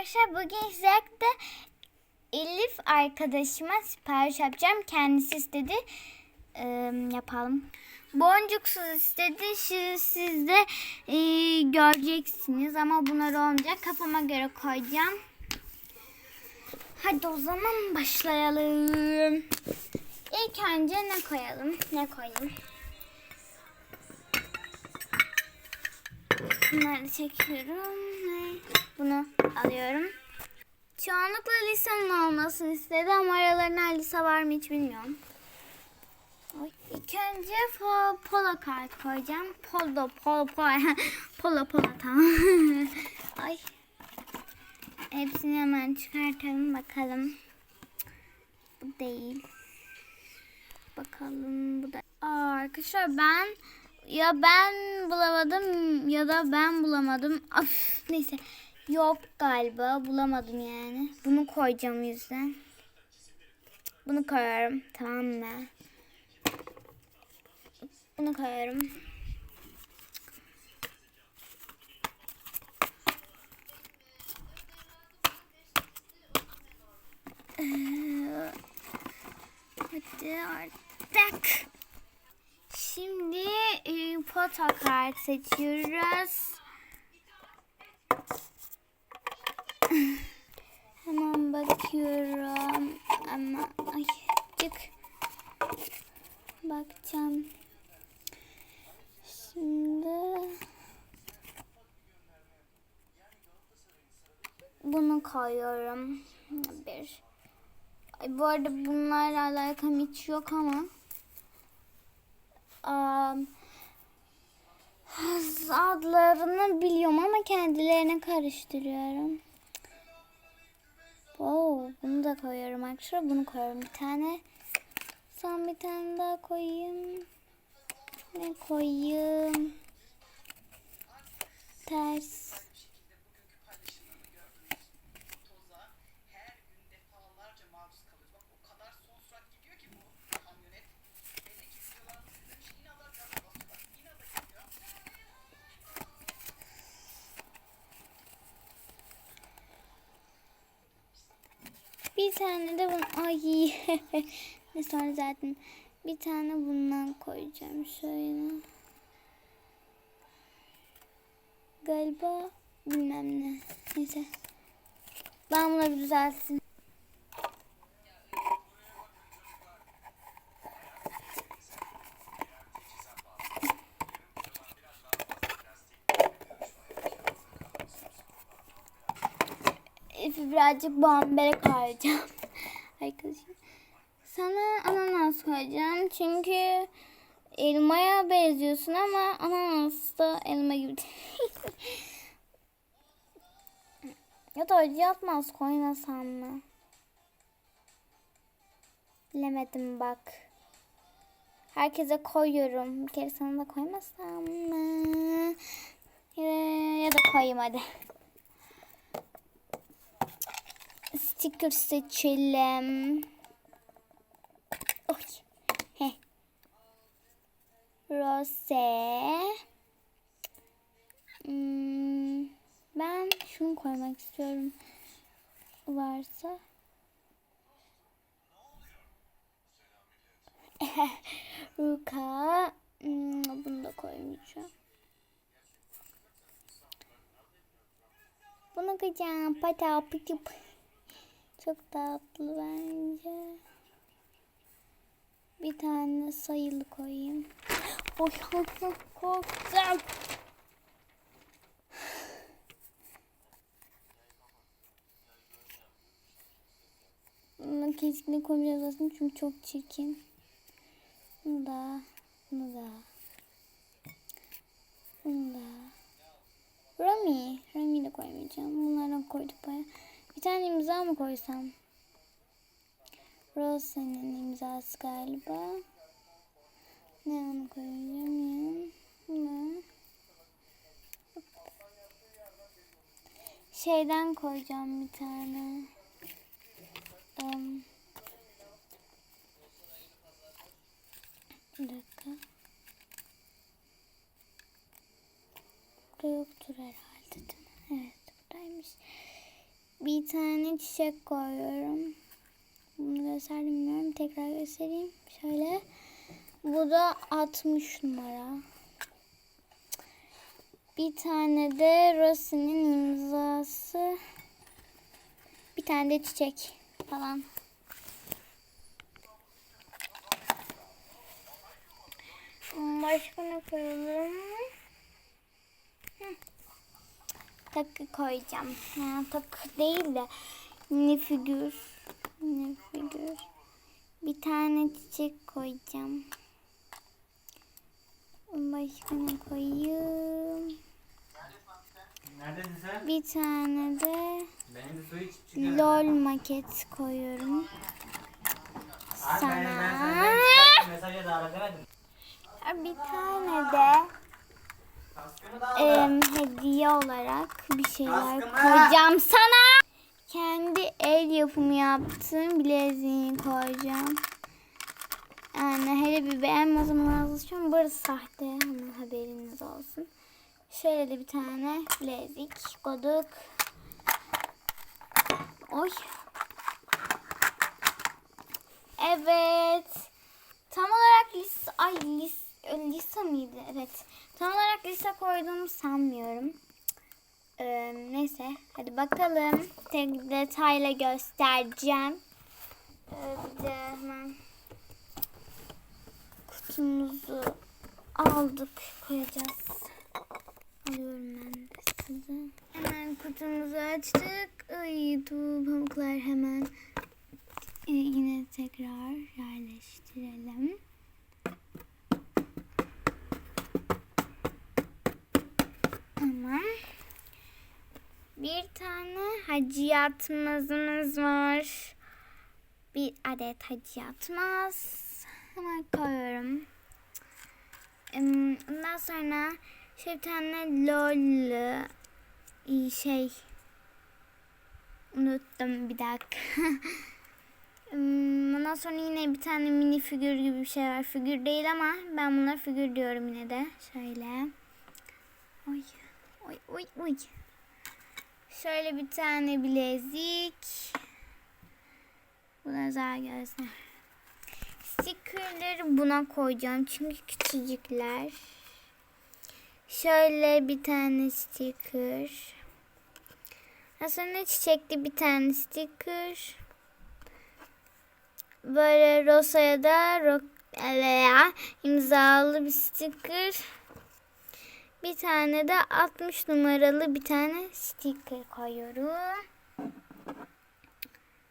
arkadaşlar bugün sizlerle Elif arkadaşıma sipariş yapacağım. Kendisi istedi. Ee, yapalım. Boncuksuz istedi. Siz, siz de e, göreceksiniz ama bunlar olmayacak. Kafama göre koyacağım. Hadi o zaman başlayalım. İlk önce ne koyalım? Ne koyayım? Bunları çekiyorum bunu alıyorum. Çoğunlukla lisanın olmasını istedi ama aralarında lisa var mı hiç bilmiyorum. Oy. İlk önce po, polo kart koyacağım. Polo, polo, polo, polo, polo tamam. Ay. Hepsini hemen çıkartalım bakalım. Bu değil. Bakalım bu da. Aa, arkadaşlar ben ya ben bulamadım ya da ben bulamadım. Of, neyse. Yok galiba bulamadım yani. Bunu koyacağım yüzden. Bunu koyarım. Tamam mı? Bunu koyarım. Ee, Hadi artık. Şimdi e, foto kart seçiyoruz. Hemen bakıyorum ama ay cık. Bakacağım. Şimdi bunu koyuyorum. Bir. Ay, bu arada bunlarla alakam hiç yok ama. Um, adlarını biliyorum ama kendilerine karıştırıyorum. Oo, bunu da koyuyorum arkadaşlar. Bunu koyuyorum bir tane. Son bir tane daha koyayım. Ne koyayım? Ters. Bir tane de bunu ay ne sonra zaten bir tane bundan koyacağım şöyle. Galiba bilmem ne. Neyse. Ben bunu bir düzeltsin. Birazcık bombere koyacağım. Arkadaşım. Sana ananas koyacağım. Çünkü elmaya benziyorsun ama ananas da elma gibi değil. ya da acı yapmaz koymasam mı? Bilemedim bak. Herkese koyuyorum. Bir kere sana da koymasam mı? Ya, da koyayım hadi. Sticker seçelim. Oy. Heh. Rose. Hmm, ben şunu koymak istiyorum. Varsa. Ruka. Hmm, bunu da koymayacağım. Bunu koyacağım. Pata piti Çok tatlı bence. Bir tane sayılı koyayım. Oy korktum. Bunu kesinlikle koymayacağız aslında çünkü çok çirkin. Bunu da, bunu da, bunu da. Rami, Rami de koymayacağım. Bunlardan koyduk baya. Bir tane imza mı koysam? Rose'nin imzası galiba. Ne onu koyacağım ya? Ne? Şeyden koyacağım bir tane. Um, bir dakika. Burada yoktur herhalde değil mi? Evet buradaymış. Bir tane çiçek koyuyorum. Bunu gösterdim bilmiyorum. Tekrar göstereyim. Şöyle. Bu da 60 numara. Bir tane de Rosie'nin imzası. Bir tane de çiçek falan. Başka ne koyalım? Hı. Takı koyacağım. Ha, takı değil de ne figür. Ne figür. Bir tane çiçek koyacağım. Başka ne koyayım? Neredesin sen? Bir tane de lol maket koyuyorum. Sana. Bir tane de Em, hediye olarak bir şeyler koyacağım sana. Kendi el yapımı yaptığım bileziğini koyacağım. Yani hele bir beğenmezsem vazgeçiyorum. Burası sahte ama haberiniz olsun. Şöyle de bir tane bilezik koyduk. Oy. Evet. Tam olarak lise, ay lis, lise miydi? Evet. Tam olarak lise koyduğumu sanmıyorum. Ee, neyse hadi bakalım. Tek detayla göstereceğim. Ee, bir de hemen kutumuzu aldık koyacağız. Alıyorum ben de size. Hemen kutumuzu açtık. Ay tuğ pamuklar hemen e, yine tekrar yerleştirelim. Tamam. Bir tane haciyatmazımız var. Bir adet haciyatmaz. Hemen koyuyorum. Ondan sonra şey bir tane lol e, şey unuttum bir dakika. Ondan sonra yine bir tane mini figür gibi bir şey var. Figür değil ama ben buna figür diyorum yine de. Şöyle. Oy. Oy oy oy. Şöyle bir tane bilezik. Bu da güzel gözler. Stickerleri buna koyacağım çünkü küçücükler. Şöyle bir tane sticker. Aslında çiçekli bir tane sticker. Böyle Rosa'ya da ro veya imzalı bir sticker. Bir tane de 60 numaralı bir tane sticker koyuyorum.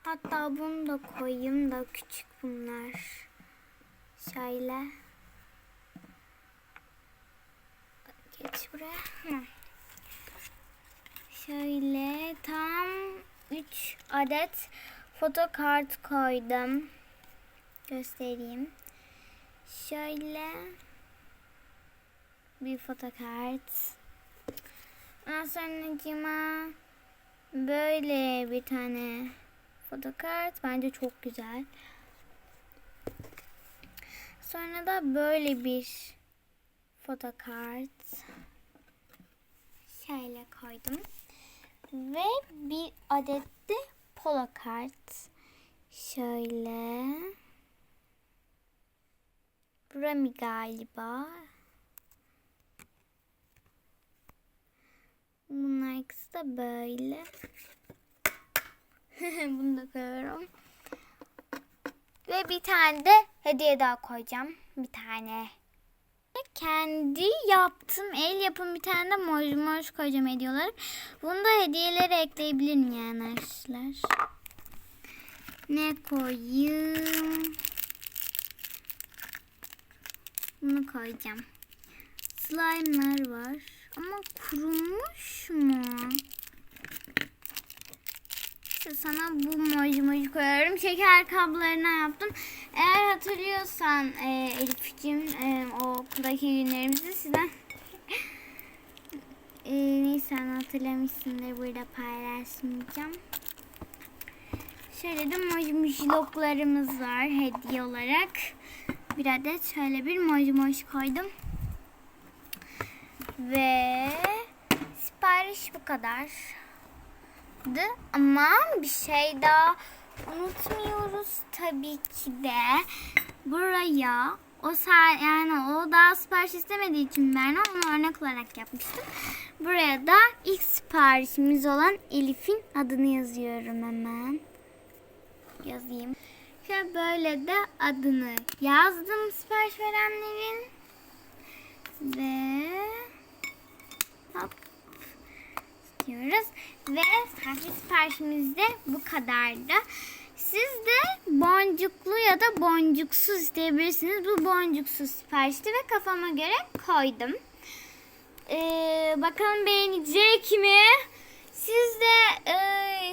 Hatta bunu da koyayım da küçük bunlar. Şöyle. Geç buraya. Şöyle tam 3 adet fotokart koydum. Göstereyim. Şöyle bir fotokart. Ondan sonra böyle bir tane fotokart. Bence çok güzel. Sonra da böyle bir fotokart. Şöyle koydum. Ve bir adet de polo kart. Şöyle. Rami galiba. Bunlar ikisi de böyle. Bunu da koyuyorum. Ve bir tane de hediye daha koyacağım. Bir tane. Kendi yaptım. El yapım bir tane de moj moj koyacağım hediye olarak. Bunu da hediyelere ekleyebilirim yani arkadaşlar. Ne koyayım? Bunu koyacağım. Slime'lar var. Ama kurumuş mu? İşte sana bu moji moji koyuyorum. Şeker kablarına yaptım. Eğer hatırlıyorsan e, Elif'ciğim e, o okuldaki günlerimizi sizden e, neyse hatırlamışsındır burada paylaşmayacağım. Şöyle de moji moji loklarımız var hediye olarak. Bir adet şöyle bir moji moji koydum. Ve sipariş bu kadar. ama bir şey daha unutmuyoruz tabii ki de buraya o yani o daha sipariş istemediği için ben onu örnek olarak yapmıştım. Buraya da ilk siparişimiz olan Elif'in adını yazıyorum hemen. Yazayım. Şöyle böyle de adını yazdım sipariş verenlerin. Ve hop diyoruz. Ve kahve siparişimiz de bu kadardı. Siz de boncuklu ya da boncuksuz isteyebilirsiniz. Bu boncuksuz siparişti ve kafama göre koydum. Ee, bakalım beğenecek mi? Siz de e,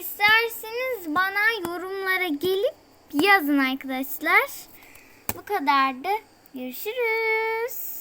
isterseniz bana yorumlara gelip yazın arkadaşlar. Bu kadardı. Görüşürüz.